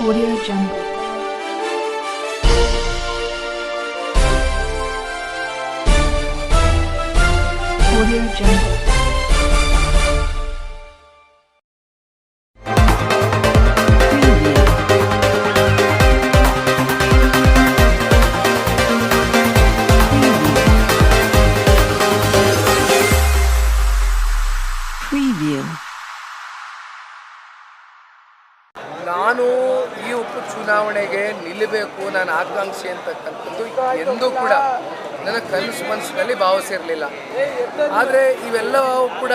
Audio Jungle. Audio Jungle. Preview. ನಾನು ಈ ಉಪ ಚುನಾವಣೆಗೆ ನಿಲ್ಲಬೇಕು ನಾನು ಆಕಾಂಕ್ಷಿ ಅಂತಕ್ಕಂಥದ್ದು ಎಂದೂ ಕೂಡ ನನ್ನ ಕನಸು ಮನಸ್ಸಿನಲ್ಲಿ ಭಾವಿಸಿರಲಿಲ್ಲ ಆದರೆ ಇವೆಲ್ಲವೂ ಕೂಡ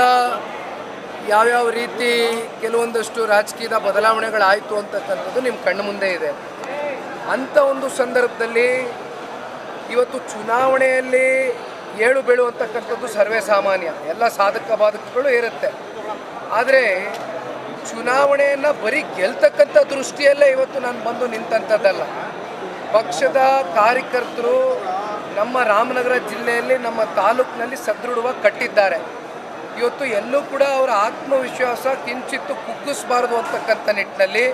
ಯಾವ್ಯಾವ ರೀತಿ ಕೆಲವೊಂದಷ್ಟು ರಾಜಕೀಯದ ಬದಲಾವಣೆಗಳಾಯಿತು ಅಂತಕ್ಕಂಥದ್ದು ನಿಮ್ಮ ಕಣ್ಣು ಮುಂದೆ ಇದೆ. ಅಂಥ ಒಂದು ಸಂದರ್ಭದಲ್ಲಿ ಇವತ್ತು ಚುನಾವಣೆಯಲ್ಲಿ ಏಳು ಬೀಳು ಅಂತಕ್ಕಂಥದ್ದು ಸರ್ವೇ ಸಾಮಾನ್ಯ. ಎಲ್ಲ ಸಾಧಕ ಬಾಧಕಗಳು ಇರುತ್ತೆ. ಆದರೆ ಚುನಾವಣೆಯನ್ನು ಬರೀ ಗೆಲ್ತಕ್ಕಂಥ ದೃಷ್ಟಿಯಲ್ಲೇ ಇವತ್ತು ನಾನು ಬಂದು ನಿಂತಂಥದ್ದಲ್ಲ. ಪಕ್ಷದ ಕಾರ್ಯಕರ್ತರು ನಮ್ಮ ರಾಮನಗರ ಜಿಲ್ಲೆಯಲ್ಲಿ, ನಮ್ಮ ತಾಲೂಕಿನಲ್ಲಿ ಸದೃಢವಾಗಿ ಕಟ್ಟಿದ್ದಾರೆ. ಇವತ್ತು ಎಲ್ಲೂ ಕೂಡ ಅವರ ಆತ್ಮವಿಶ್ವಾಸ ಕಿಂಚಿತ್ತು ಕುಗ್ಗಿಸಬಾರದು ಅಂತಕ್ಕಂಥ ನಿಟ್ಟಿನಲ್ಲಿ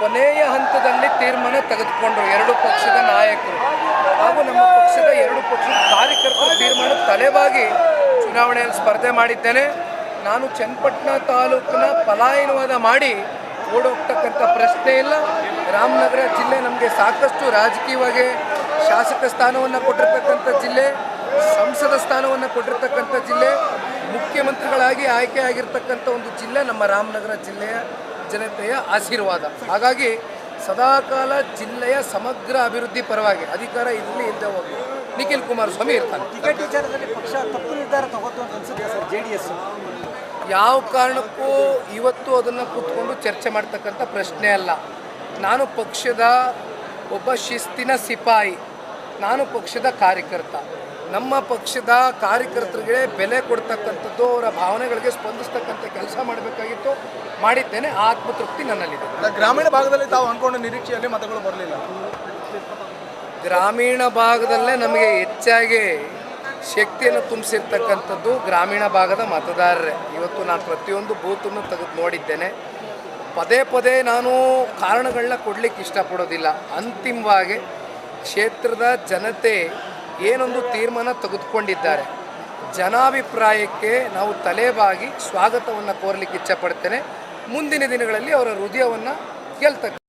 ಕೊನೆಯ ಹಂತದಲ್ಲಿ ತೀರ್ಮಾನ ತೆಗೆದುಕೊಂಡ್ರು ಎರಡು ಪಕ್ಷದ ನಾಯಕರು. ಹಾಗೂ ನಮ್ಮ ಪಕ್ಷದ ಎರಡು ಪಕ್ಷದ ಕಾರ್ಯಕರ್ತರು ತೀರ್ಮಾನ ತಲೆಬಾಗಿ ಚುನಾವಣೆಯಲ್ಲಿ ಸ್ಪರ್ಧೆ ಮಾಡಿದ್ದೇನೆ. ನಾನು ಚನ್ನಪಟ್ಟಣ ತಾಲೂಕಿನ ಪಲಾಯನವಾದ ಮಾಡಿ ಓಡೋಗ್ತಕ್ಕಂಥ ಪ್ರಶ್ನೆ ಇಲ್ಲ. ರಾಮನಗರ ಜಿಲ್ಲೆ ನಮಗೆ ಸಾಕಷ್ಟು ರಾಜಕೀಯವಾಗಿ ಶಾಸಕ ಸ್ಥಾನವನ್ನು ಕೊಟ್ಟಿರ್ತಕ್ಕಂಥ ಜಿಲ್ಲೆ, ಸಂಸದ ಸ್ಥಾನವನ್ನು ಕೊಟ್ಟಿರ್ತಕ್ಕಂಥ ಜಿಲ್ಲೆ, ಮುಖ್ಯಮಂತ್ರಿಗಳಾಗಿ ಆಯ್ಕೆ ಆಗಿರ್ತಕ್ಕಂಥ ಒಂದು ಜಿಲ್ಲೆ ನಮ್ಮ ರಾಮನಗರ ಜಿಲ್ಲೆಯ ಜನತೆಯ ಆಶೀರ್ವಾದ. ಹಾಗಾಗಿ ಸದಾಕಾಲ ಜಿಲ್ಲೆಯ ಸಮಗ್ರ ಅಭಿವೃದ್ಧಿ ಪರವಾಗಿ ಅಧಿಕಾರ ಇರಲಿ ಇಲ್ಲದೆ ಹೋಗಿ ನಿಖಿಲ್ ಕುಮಾರಸ್ವಾಮಿ ಇರ್ತಾನೆ. ಟಿಕೆಟ್ ವಿಚಾರದಲ್ಲಿ ಪಕ್ಷ ತಪ್ಪು ನಿರ್ಧಾರ ತಗೋತು ಅಂತ ಅನ್ಸುತ್ತೆ ಸರ್ ಜೆ ಡಿ ಎಸ್ ಯಾವ ಕಾರಣಕ್ಕೂ ಇವತ್ತು ಅದನ್ನು ಕೂತ್ಕೊಂಡು ಚರ್ಚೆ ಮಾಡ್ತಕ್ಕಂಥ ಪ್ರಶ್ನೆ ಅಲ್ಲ. ನಾನು ಪಕ್ಷದ ಒಬ್ಬ ಶಿಸ್ತಿನ ಸಿಪಾಯಿ ನಾನು ಪಕ್ಷದ ಕಾರ್ಯಕರ್ತ. ನಮ್ಮ ಪಕ್ಷದ ಕಾರ್ಯಕರ್ತರಿಗೆ ಬೆಲೆ ಕೊಡ್ತಕ್ಕಂಥದ್ದು ಅವರ ಭಾವನೆಗಳಿಗೆ ಸ್ಪಂದಿಸ್ತಕ್ಕಂಥ ಕೆಲಸ ಮಾಡಬೇಕಾಗಿತ್ತು ಮಾಡಿದ್ದೇನೆ. ಆ ಆತ್ಮತೃಪ್ತಿ ನನ್ನಲ್ಲಿದೆ. ಗ್ರಾಮೀಣ ಭಾಗದಲ್ಲಿ ತಾವು ಅನ್ಕೊಂಡ ನಿರೀಕ್ಷೆಯಲ್ಲಿ ಮತಗಳು ಬರಲಿಲ್ಲ. ಗ್ರಾಮೀಣ ಭಾಗದಲ್ಲೇ ನಮಗೆ ಹೆಚ್ಚಾಗಿ ಶಕ್ತಿಯನ್ನು ತುಂಬಿಸಿರ್ತಕ್ಕಂಥದ್ದು ಗ್ರಾಮೀಣ ಭಾಗದ ಮತದಾರರೇ. ಇವತ್ತು ನಾನು ಪ್ರತಿಯೊಂದು ಬೂತನ್ನು ತೆಗೆದು ನೋಡಿದ್ದೇನೆ. ಪದೇ ಪದೇ ನಾನು ಕಾರಣಗಳನ್ನ ಕೊಡಲಿಕ್ಕೆ ಇಷ್ಟಪಡೋದಿಲ್ಲ. ಅಂತಿಮವಾಗಿ ಕ್ಷೇತ್ರದ ಜನತೆ ಏನೊಂದು ತೀರ್ಮಾನ ತೆಗೆದುಕೊಂಡಿದ್ದಾರೆ. ಜನಾಭಿಪ್ರಾಯಕ್ಕೆ ನಾವು ತಲೆಬಾಗಿ ಸ್ವಾಗತವನ್ನು ಕೋರಲಿಕ್ಕೆ ಇಚ್ಛಪಡ್ತೇನೆ. ಮುಂದಿನ ದಿನಗಳಲ್ಲಿ ಅವರ ಹೃದಯವನ್ನು ಗೆಲ್ತಕ್ಕ